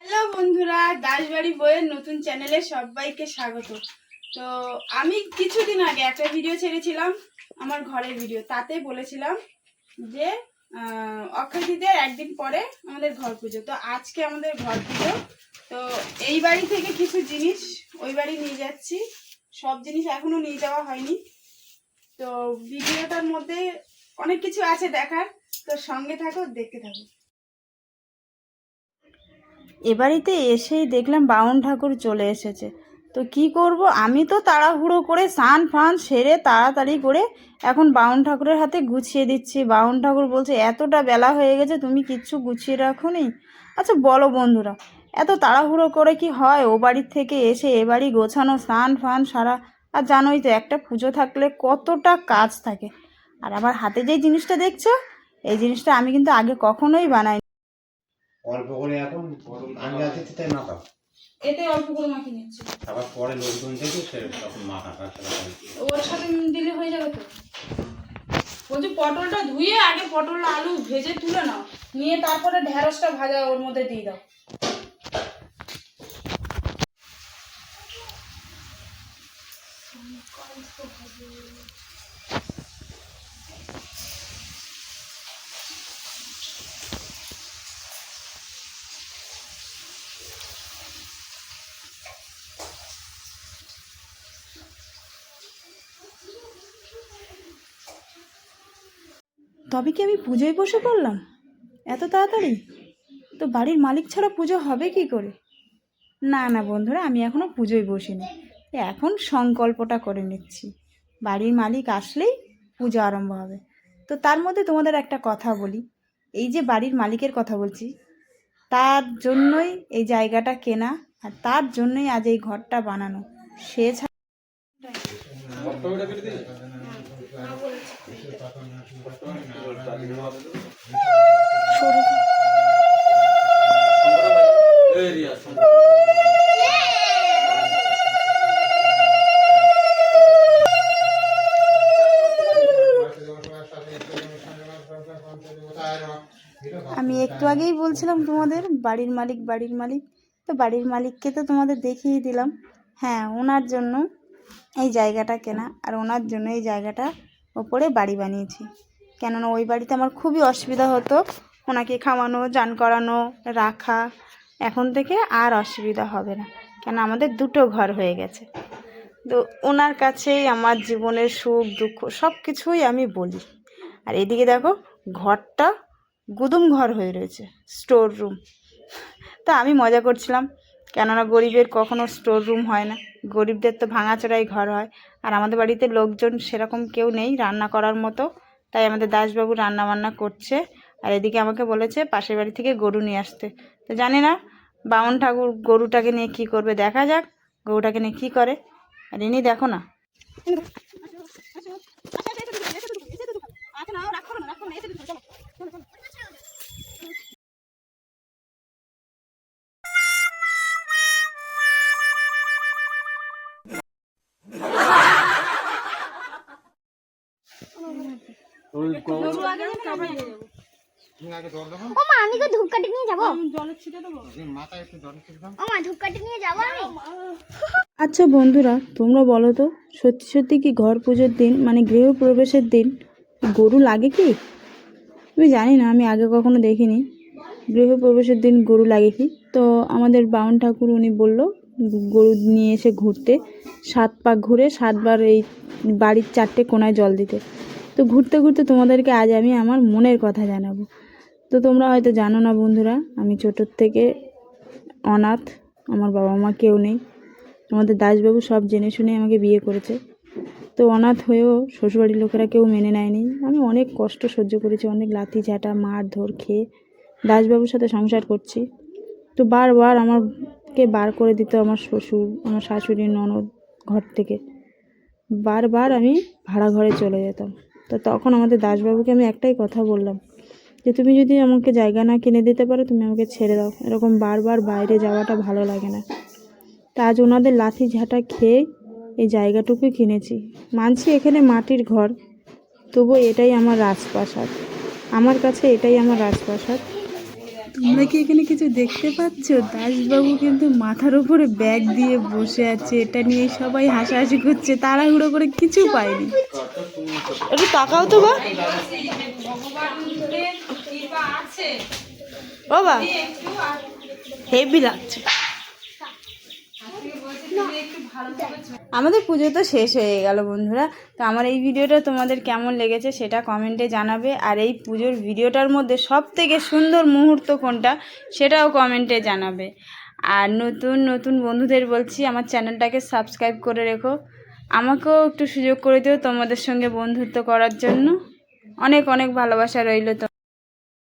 Hello বন্ধুরা দাসবাড়ি বইয়ের নতুন চ্যানেলে সবাইকে স্বাগত। তো আমি কিছুদিন আগে একটা ভিডিও ছেড়েছিলাম আমার ঘরের ভিডিও তাতে বলেছিলাম যে আহ, অক্ষয় তৃতীয়ার একদিন পরে আমাদের ঘর পুজো। তো আজকে আমাদের ঘর পুজো। তো এই বাড়ি থেকে কিছু জিনিস ওই বাড়ি নিয়ে যাচ্ছি। সব জিনিস এখনও নিয়ে যাওয়া হয়নি। তো ভিডিওটার মধ্যে অনেক কিছু আছে দেখার। তো সঙ্গে থাকো দেখতে থাকো। এ বাড়িতে এসেই দেখলাম বাউন ঠাকুর চলে এসেছে। তো কি করব? আমি তো তাড়াহুড়ো করে স্নান ফান সেরে তাড়াতাড়ি করে এখন বাউন ঠাকুরের হাতে গুছিয়ে দিচ্ছি। বাউন ঠাকুর বলছে, এতটা বেলা হয়ে গেছে, তুমি কিচ্ছু গুছিয়ে রাখো নি আচ্ছা বলো বন্ধুরা, এত তাড়াহুড়ো করে কি হয়? ও বাড়ির থেকে এসে এ বাড়ি গোছানো, স্নান ফান সারা, আর জানোই তো একটা পুজো থাকলে কতটা কাজ থাকে। আর আমার হাতে যেই জিনিসটা দেখছ, এই জিনিসটা আমি কিন্তু আগে কখনোই বানাই অল্প করে এখন এতে অল্প করে মাখিয়ে নিচ্ছি। আবার পরে লোকজন দেখে সে তখন কাটতে ওর সাথে দিলে হয়ে যাবে তো। বলছি পটলটা ধুয়ে আগে পটল আলু ভেজে তুলে নাও। নিয়ে তারপরে ঢেঁড়সটা ভাজা ওর মধ্যে দিয়ে দাও। তবে কি আমি পুজোয় বসে পড়লাম? এত তাড়াতাড়ি? তো বাড়ির মালিক ছাড়া পুজো হবে কি করে? না না বন্ধুরা, আমি এখনও পুজোয় বসিনি। এখন সংকল্পটা করে নিচ্ছি। বাড়ির মালিক আসলেই পুজো আরম্ভ হবে। তো তার মধ্যে তোমাদের একটা কথা বলি। এই যে বাড়ির মালিকের কথা বলছি, তার জন্যই এই জায়গাটা কেনা আর তার জন্যই আজ এই ঘরটা বানানো। সে আমি একটু আগেই বলছিলাম তোমাদের, বাড়ির মালিক বাড়ির মালিক। তো বাড়ির মালিককে তো তোমাদের দেখিয়ে দিলাম। হ্যাঁ ওনার জন্য এই জায়গাটা কেনা আর ওনার জন্য এই জায়গাটা ওপরে বাড়ি বানিয়েছি। কেননা ওই বাড়িতে আমার খুবই অসুবিধা হতো। ওনাকে খাওয়ানো, চান করানো, রাখা। এখন থেকে আর অসুবিধা হবে না। কেন আমাদের দুটো ঘর হয়ে গেছে। তো ওনার কাছেই আমার জীবনের সুখ, দুঃখ সব কিছুই আমি বলি। আর এদিকে দেখো, ঘরটা গুদুম ঘর হয়ে রয়েছে, স্টোর রুম। তা আমি মজা করছিলাম। কেননা গরিবের কখনো স্টোর রুম হয় না গরিবদের তো ভাঙাচোরাই ঘর হয় আর আমাদের বাড়িতে লোকজন সেরকম কেউ নেই রান্না করার মতো তাই আমাদের দাসবাবু রান্না বান্না করছে আর এদিকে আমাকে বলেছে পাশের বাড়ি থেকে গরু নিয়ে আসতে তো জানি না বামন ঠাকুর গরুটাকে নিয়ে কি করবে দেখা যাক গরুটাকে নিয়ে কী করে আর ইনি দেখো না তুমি আগে জল দেবো ও আমি তো ধূপকাঠি নিয়ে যাব। জলের ছিটে দেবো। মাথায় একটু জল ছিল ও মা ধূপকাঠি নিয়ে যাব আমি। আচ্ছা বন্ধুরা তোমরা বলো তো সত্যি সত্যি কি ঘর পুজোর দিন মানে গৃহপ্রবেশের দিন গরু লাগে কি? আমি জানি না আমি আগে কখনো দেখিনি। গৃহপ্রবেশের দিন গরু লাগে কি? তো আমাদের বাউন ঠাকুর উনি বলল গরু নিয়ে এসে ঘুরতে সাত পাক ঘুরে সাতবার এই বাড়ির চারটে কোনায় জল দিতে। তো ঘুরতে ঘুরতে তোমাদেরকে আজ আমি আমার মনের কথা জানাব। তো তোমরা হয়তো জানো না বন্ধুরা, আমি ছোটোর থেকে অনাথ, আমার বাবা মা কেউ নেই। আমাদের দাসবাবু সব জেনে শুনে আমাকে বিয়ে করেছে। তো অনাথ হয়েও শ্বশুরবাড়ির লোকেরা কেউ মেনে নেয়নি। আমি অনেক কষ্ট সহ্য করেছি, অনেক লাথি ঝাঁটা মার ধর খেয়ে দাসবাবুর সাথে সংসার করছি। তো বারবার আমারকে বার করে দিত আমার শ্বশুর, আমার শাশুড়ি, ননদ ঘর থেকে। বারবার আমি ভাড়া ঘরে চলে যেতাম। তো তখন আমাদের দাসবাবুকে আমি একটাই কথা বললাম যে, তুমি যদি আমাকে জায়গা না কিনে দিতে পারো, তুমি আমাকে ছেড়ে দাও। এরকম বারবার বাইরে যাওয়াটা ভালো লাগে না। তা আজ ওনাদের লাথি ঝাঁটা খেয়ে এই জায়গাটুকু কিনেছি। মানছি এখানে মাটির ঘর তবু এটাই আমার রাজপ্রাসাদ। আমার কাছে এটাই আমার রাজপ্রাসাদ। তোমরা কি এখানে কিছু দেখতে পাচ্ছ? দাসবাবু কিন্তু মাথার উপরে ব্যাগ দিয়ে বসে আছে এটা নিয়ে সবাই হাসাহাসি করছে তাড়াহুড়ো করে কিছু পায়নি। একটু তাকাও তো বা। ও বা। হেভি লাগছে। আমাদের পুজো তো শেষ হয়ে গেল বন্ধুরা। তো আমার এই ভিডিওটা তোমাদের কেমন লেগেছে সেটা কমেন্টে জানাবে। আর এই পুজোর ভিডিওটার মধ্যে সব থেকে সুন্দর মুহূর্ত কোনটা সেটাও কমেন্টে জানাবে। আর নতুন নতুন বন্ধুদের বলছি, আমার চ্যানেলটাকে সাবস্ক্রাইব করে রেখো। আমাকেও একটু সুযোগ করে দিও তোমাদের সঙ্গে বন্ধুত্ব করার জন্য। অনেক অনেক ভালোবাসা রইল তো।